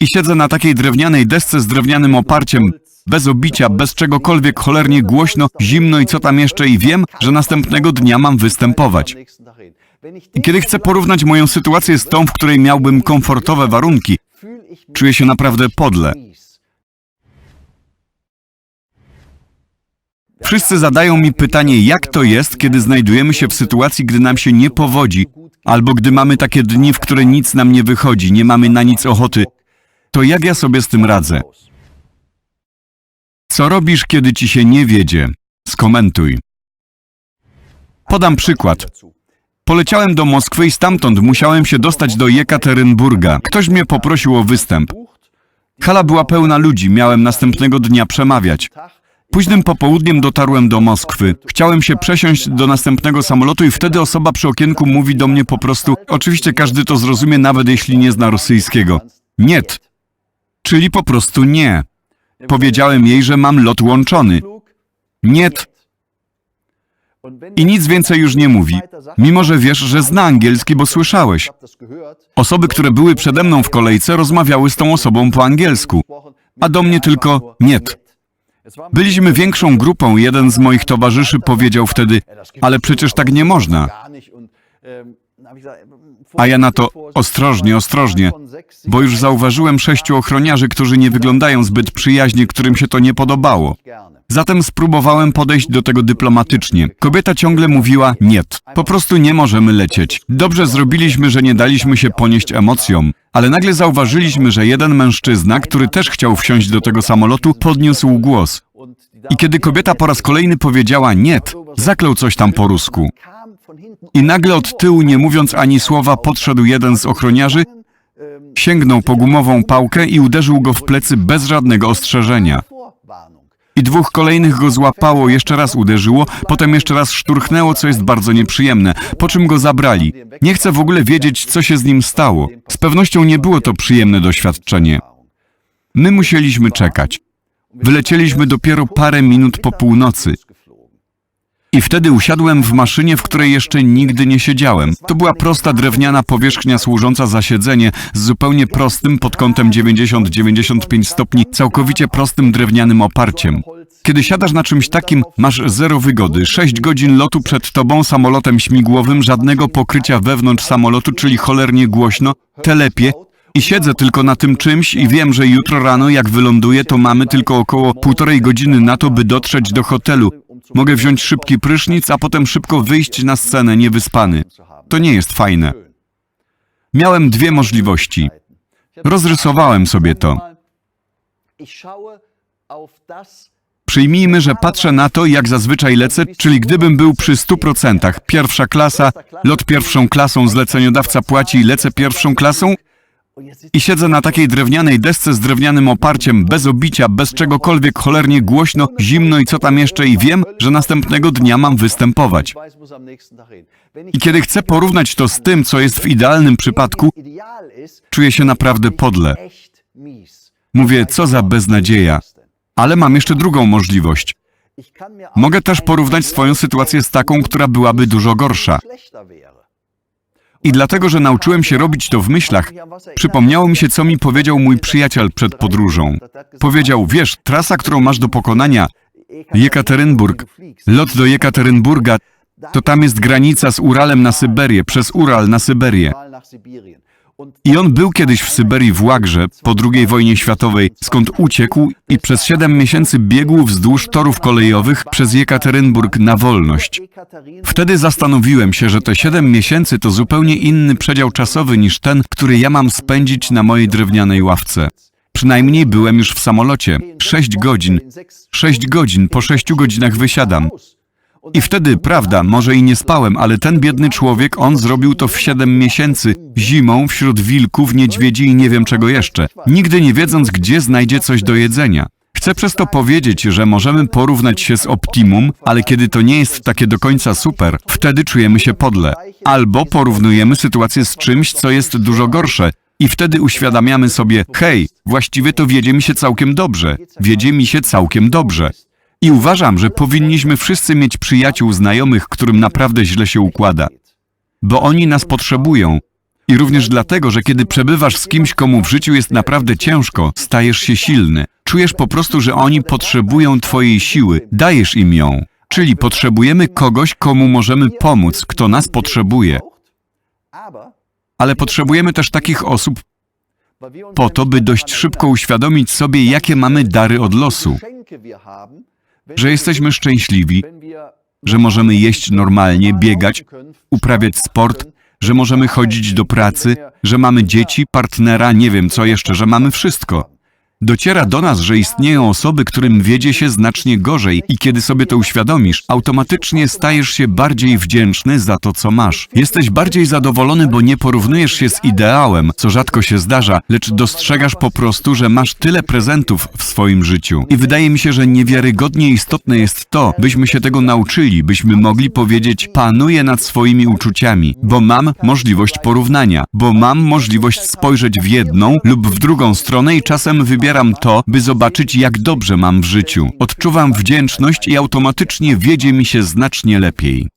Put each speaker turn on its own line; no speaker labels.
I siedzę na takiej drewnianej desce z drewnianym oparciem, bez obicia, bez czegokolwiek, cholernie głośno, zimno i co tam jeszcze i wiem, że następnego dnia mam występować. I kiedy chcę porównać moją sytuację z tą, w której miałbym komfortowe warunki, czuję się naprawdę podle. Wszyscy zadają mi pytanie, jak to jest, kiedy znajdujemy się w sytuacji, gdy nam się nie powodzi, albo gdy mamy takie dni, w które nic nam nie wychodzi, nie mamy na nic ochoty. To jak ja sobie z tym radzę? Co robisz, kiedy ci się nie wiedzie? Skomentuj. Podam przykład. Poleciałem do Moskwy i stamtąd musiałem się dostać do Jekaterynburga. Ktoś mnie poprosił o występ. Hala była pełna ludzi, miałem następnego dnia przemawiać. Późnym popołudniem dotarłem do Moskwy. Chciałem się przesiąść do następnego samolotu i wtedy osoba przy okienku mówi do mnie po prostu, oczywiście każdy to zrozumie, nawet jeśli nie zna rosyjskiego. Niet. Czyli po prostu nie. Powiedziałem jej, że mam lot łączony. Niet. I nic więcej już nie mówi, mimo że wiesz, że zna angielski, bo słyszałeś. Osoby, które były przede mną w kolejce, rozmawiały z tą osobą po angielsku, a do mnie tylko niet. Byliśmy większą grupą. Jeden z moich towarzyszy powiedział wtedy, ale przecież tak nie można. A ja na to ostrożnie, ostrożnie, bo już zauważyłem sześciu ochroniarzy, którzy nie wyglądają zbyt przyjaźnie, którym się to nie podobało. Zatem spróbowałem podejść do tego dyplomatycznie. Kobieta ciągle mówiła nie, po prostu nie możemy lecieć. Dobrze zrobiliśmy, że nie daliśmy się ponieść emocjom, ale nagle zauważyliśmy, że jeden mężczyzna, który też chciał wsiąść do tego samolotu, podniósł głos. I kiedy kobieta po raz kolejny powiedziała nie, zaklął coś tam po rusku. I nagle od tyłu, nie mówiąc ani słowa, podszedł jeden z ochroniarzy, sięgnął po gumową pałkę i uderzył go w plecy bez żadnego ostrzeżenia. I dwóch kolejnych go złapało, jeszcze raz uderzyło, potem jeszcze raz szturchnęło, co jest bardzo nieprzyjemne, po czym go zabrali. Nie chcę w ogóle wiedzieć, co się z nim stało. Z pewnością nie było to przyjemne doświadczenie. My musieliśmy czekać. Wylecieliśmy dopiero parę minut po północy. I wtedy usiadłem w maszynie, w której jeszcze nigdy nie siedziałem. To była prosta drewniana powierzchnia służąca za siedzenie z zupełnie prostym pod kątem 90-95 stopni, całkowicie prostym drewnianym oparciem. Kiedy siadasz na czymś takim, masz zero wygody, 6 godzin lotu przed tobą samolotem śmigłowym, żadnego pokrycia wewnątrz samolotu, czyli cholernie głośno, telepie, i siedzę tylko na tym czymś i wiem, że jutro rano, jak wyląduję, to mamy tylko około półtorej godziny na to, by dotrzeć do hotelu. Mogę wziąć szybki prysznic, a potem szybko wyjść na scenę niewyspany. To nie jest fajne. Miałem dwie możliwości. Rozrysowałem sobie to. Przyjmijmy, że patrzę na to, jak zazwyczaj lecę, czyli gdybym był przy 100%, pierwsza klasa, lot pierwszą klasą, zleceniodawca płaci lecę pierwszą klasą, i siedzę na takiej drewnianej desce z drewnianym oparciem, bez obicia, bez czegokolwiek, cholernie głośno, zimno i co tam jeszcze i wiem, że następnego dnia mam występować. I kiedy chcę porównać to z tym, co jest w idealnym przypadku, czuję się naprawdę podle. Mówię, co za beznadzieja. Ale mam jeszcze drugą możliwość. Mogę też porównać swoją sytuację z taką, która byłaby dużo gorsza. I dlatego, że nauczyłem się robić to w myślach, przypomniało mi się, co mi powiedział mój przyjaciel przed podróżą. Powiedział, wiesz, trasa, którą masz do pokonania, Jekaterynburg, lot do Jekaterynburga, to tam jest granica z Uralem na Syberię, przez Ural na Syberię. I on był kiedyś w Syberii w Łagrze po II wojnie światowej, skąd uciekł i przez siedem miesięcy biegł wzdłuż torów kolejowych przez Jekaterynburg na wolność. Wtedy zastanowiłem się, że te siedem miesięcy to zupełnie inny przedział czasowy niż ten, który ja mam spędzić na mojej drewnianej ławce. Przynajmniej byłem już w samolocie. Sześć godzin. Sześć godzin, po sześciu godzinach wysiadam. I wtedy, prawda, może i nie spałem, ale ten biedny człowiek, on zrobił to w siedem miesięcy, zimą, wśród wilków, niedźwiedzi i nie wiem czego jeszcze, nigdy nie wiedząc, gdzie znajdzie coś do jedzenia. Chcę przez to powiedzieć, że możemy porównać się z optimum, ale kiedy to nie jest takie do końca super, wtedy czujemy się podle. Albo porównujemy sytuację z czymś, co jest dużo gorsze, i wtedy uświadamiamy sobie, hej, właściwie to wiedzie mi się całkiem dobrze, wiedzie mi się całkiem dobrze. I uważam, że powinniśmy wszyscy mieć przyjaciół, znajomych, którym naprawdę źle się układa. Bo oni nas potrzebują. I również dlatego, że kiedy przebywasz z kimś, komu w życiu jest naprawdę ciężko, stajesz się silny. Czujesz po prostu, że oni potrzebują Twojej siły, dajesz im ją. Czyli potrzebujemy kogoś, komu możemy pomóc, kto nas potrzebuje. Ale potrzebujemy też takich osób po to, by dość szybko uświadomić sobie, jakie mamy dary od losu. Że jesteśmy szczęśliwi, że możemy jeść normalnie, biegać, uprawiać sport, że możemy chodzić do pracy, że mamy dzieci, partnera, nie wiem co jeszcze, że mamy wszystko. Dociera do nas, że istnieją osoby, którym wiedzie się znacznie gorzej i kiedy sobie to uświadomisz, automatycznie stajesz się bardziej wdzięczny za to, co masz. Jesteś bardziej zadowolony, bo nie porównujesz się z ideałem, co rzadko się zdarza, lecz dostrzegasz po prostu, że masz tyle prezentów w swoim życiu. I wydaje mi się, że niewiarygodnie istotne jest to, byśmy się tego nauczyli, byśmy mogli powiedzieć, panuję nad swoimi uczuciami, bo mam możliwość porównania, bo mam możliwość spojrzeć w jedną lub w drugą stronę i czasem wybieram to, by zobaczyć, jak dobrze mam w życiu. Odczuwam wdzięczność i automatycznie wiedzie mi się znacznie lepiej.